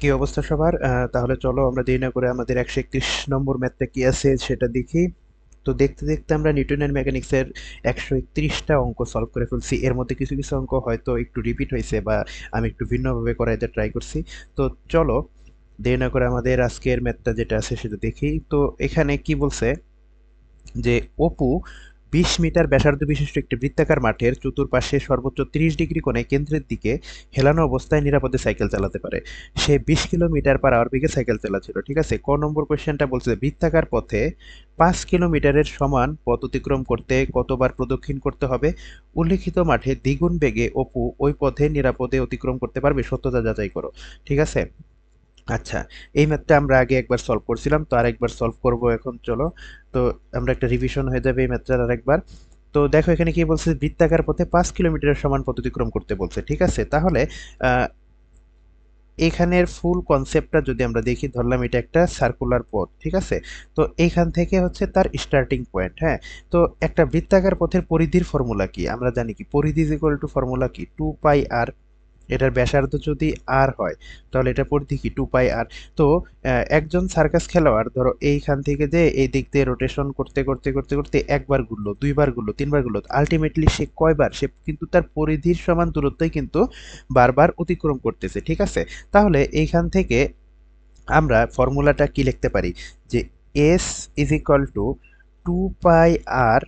কি অবস্থা সবার? তাহলে চলো আমরা দেরি না করে আমাদের একশো একত্রিশ নম্বর ম্যাথটা কি আছে সেটা দেখি। তো দেখতে দেখতে আমরা নিউটনের মেকানিক্সের একশো একত্রিশটা অঙ্ক সলভ করে ফেলছি। এর মধ্যে কিছু কিছু অঙ্ক হয়তো একটু রিপিট হয়েছে বা আমি একটু ভিন্নভাবে করাইতে ট্রাই করছি। তো চলো, দেরি না করে আমাদের আজকের ম্যাথটা যেটা আছে সেটা দেখি। তো এখানে কি বলছে যে, অপু বিশ মিটার ব্যাসার্ধ বিশিষ্ট একটি বৃত্তাকার মাঠের চতুর্পাশে সর্বোচ্চ তিরিশ ডিগ্রি কোণে কেন্দ্রের দিকে হেলানো অবস্থায় নিরাপদে সাইকেল চালাতে পারে। সে বিশ কিলোমিটার পার আওয়ার বেগে সাইকেল চালাচ্ছিল, ঠিক আছে? ক নম্বর কোয়েশ্চেনটা বলছে, বৃত্তাকার পথে পাঁচ কিলোমিটারের সমান পথ অতিক্রম করতে কতবার প্রদক্ষিণ করতে হবে? উল্লিখিত মাঠে দ্বিগুণ বেগে অপু ওই পথে নিরাপদে অতিক্রম করতে পারবে, সত্যতা যাচাই করো, ঠিক আছে? আচ্ছা এই ম্যাথটা আমরা আগে একবার সলভ করছিলাম, তো আরেকবার সলভ করব এখন, চলো। তো আমরা একটা রিভিশন হয়ে যাবে এই ম্যাথটার আরেকবার। তো দেখো এখানে কি বলছে, বৃত্তাকার পথে পাঁচ কিলোমিটারের সমান পথ অতিক্রম করতে বলছে, ঠিক আছে? তাহলে এখানের ফুল কনসেপ্টটা যদি আমরা দেখি, ধরলাম এটা একটা সার্কুলার পথ, ঠিক আছে? তো এইখান থেকে হচ্ছে তার স্টার্টিং পয়েন্ট হ্যাঁ? তো একটা বৃত্তাকার পথের পরিধির ফর্মুলা কি? আমরা জানি কি, পরিধি ইজ ইকুয়াল টু ফর্মুলা কি? টু পাই আর এটার ব্যাসার্ধ যদি আর হয়, তাহলে এটা পরিধি কি টু পাই আর তো একজন সার্কাস খেলোয়াড়, ধরো এইখান থেকে যে এই দিক দিয়ে রোটেশন করতে করতে করতে করতে একবার ঘুরলো, দুইবার ঘুরলো, তিনবার ঘুরলো আলটিমেটলি সে কয়বার, সে কিন্তু তার পরিধির সমান দূরত্বই কিন্তু বারবার অতিক্রম করতেছে, ঠিক আছে? তাহলে এইখান থেকে আমরা ফর্মুলাটা কি লিখতে পারি? যে S is equal to two pi r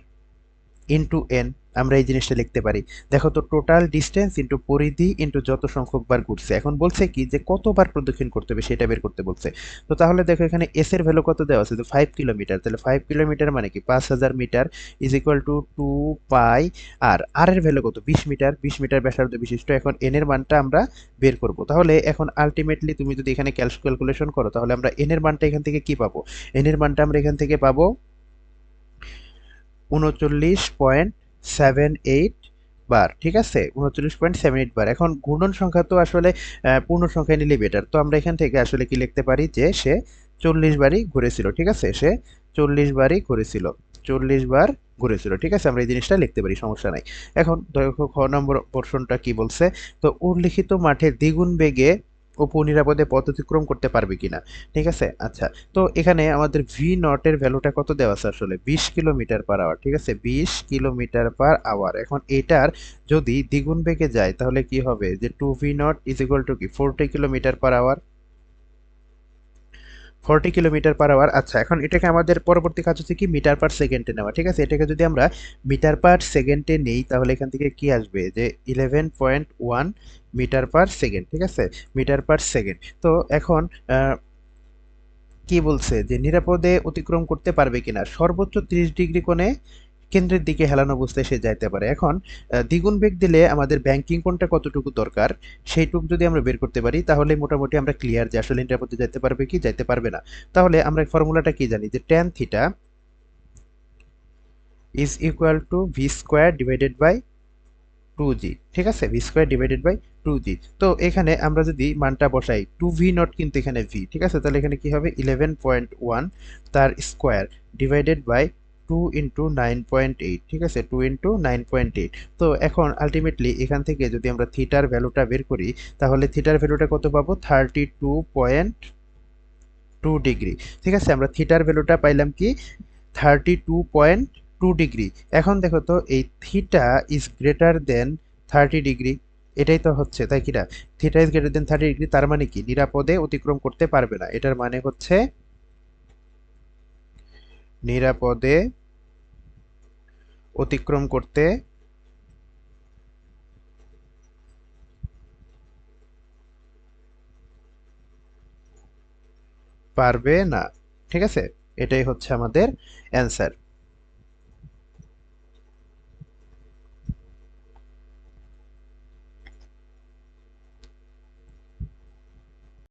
into N আমরা এই জিনিসটা লিখতে পারি। দেখো তো টোটাল ডিস্টেন্স ইন্টু পরিধি ইন্টু যত সংখ্যক বার ঘুরছে। এখন বলছে কি যে কতবার প্রদক্ষিণ করতে হবে সেটা বের করতে বলছে। তো তাহলে দেখো এখানে এস এর ভ্যালু কত দেওয়া আছে? যে ফাইভ কিলোমিটার তাহলে ফাইভ কিলোমিটার মানে কি? পাঁচ হাজার metre is equal to two pi r r এর ভ্যালু কত? বিশ মিটার বিশ মিটার ব্যাসার্ধ বিশিষ্ট। এখন এন এর মানটা আমরা বের করব। তাহলে এখন আলটিমেটলি তুমি যদি এখানে ক্যালকুলেশন করো, তাহলে আমরা এন এর মানটা এখান থেকে কি পাবো? এন এর মানটা আমরা এখান থেকে পাবো উনচল্লিশ পয়েন্ট সেভেন এইট বার, ঠিক আছে? উনচল্লিশ পয়েন্ট সেভেন এইট বার। এখন ঘূর্ণন সংখ্যা তো আসলে পূর্ণ সংখ্যায় নিলে বেটার তো আমরা এখান থেকে আসলে কি লিখতে পারি? যে সে চল্লিশ বারই ঘুরেছিল, ঠিক আছে? সে চল্লিশ বারই ঘুরেছিল, চল্লিশ বার ঘুরেছিল, ঠিক আছে? আমরা এই জিনিসটা লিখতে পারি, সমস্যা নাই। এখন খ নম্বর পোর্শনটা কি বলছে? তো উল্লিখিত মাঠে দ্বিগুণ বেগে অপু নিরাপদে পথ অতিক্রম করতে পারবে কিনা। ঠিক আছে? আচ্ছা তো এখানে আমাদের ভি নটের ভ্যালুটা কত দেওয়া আছে আসলে? বিশ কিলোমিটার পার আওয়ার ঠিক আছে? বিশ কিলোমিটার পার আওয়ার এখন এটার যদি দ্বিগুণ বেগে যায়, তাহলে কি হবে? যে two V nought is equal to কি? Forty kilometre per hour forty kilometre per hour আচ্ছা এখন এটাকে আমাদের পরবর্তী কাজ হচ্ছে কি? মিটার পার সেকেন্ডে নেওয়া। ঠিক আছে? এটাকে যদি আমরা মিটার পার সেকেন্ডে নেই, তাহলে এখান থেকে কি আসবে? যে eleven point one metre per second ঠিক আছে? মিটার পার সেকেন্ড তো এখন কি বলছে? যে নিরাপদে অতিক্রম করতে পারবে কিনা? সর্বোচ্চ ত্রিশ ডিগ্রি কোণে কেন্দ্রের দিকে হেলানো অবস্থায় সে যাইতে পারে। এখন দ্বিগুণ বেগ দিলে আমাদের ব্যাংকিং কোনটা কতটুকু দরকার সেইটুকু যদি আমরা বের করতে পারি, তাহলে মোটামুটি আমরা ক্লিয়ার যে আসলে নিরাপদে যাইতে পারবে কি, যাইতে পারবে না। তাহলে আমরা ফর্মুলাটা কি জানি যে tan theta is equal to V square divided by two g ঠিক আছে? V square divided by two g তো এখানে আমরা যদি মানটা বসাই টু ভি নট কিন্তু এখানে ভি ঠিক আছে? তাহলে এখানে কি হবে? ইলেভেন পয়েন্ট ওয়ান তার square divided by two into nine point eight ঠিক আছে? Two into nine point eight তো এখন আলটিমেটলি এখান থেকে যদি আমরা থিটার ভ্যালুটা বের করি, তাহলে থিটার ভ্যালুটা কত পাবো? Thirty two point two degree ঠিক আছে? আমরা থিটার ভ্যালুটা পাইলাম কি? Thirty two point two degree এখন দেখো তো, এই theta is greater than thirty degree এটাই তো হচ্ছে, তাই কি theta is greater than thirty degree তার মানে কি? নিরাপদে অতিক্রম করতে পারবে না। এটার মানে হচ্ছে নিরাপদে অতিক্রম করতে পারবে না। ঠিক আছে? এটাই হচ্ছে আমাদের অ্যান্সার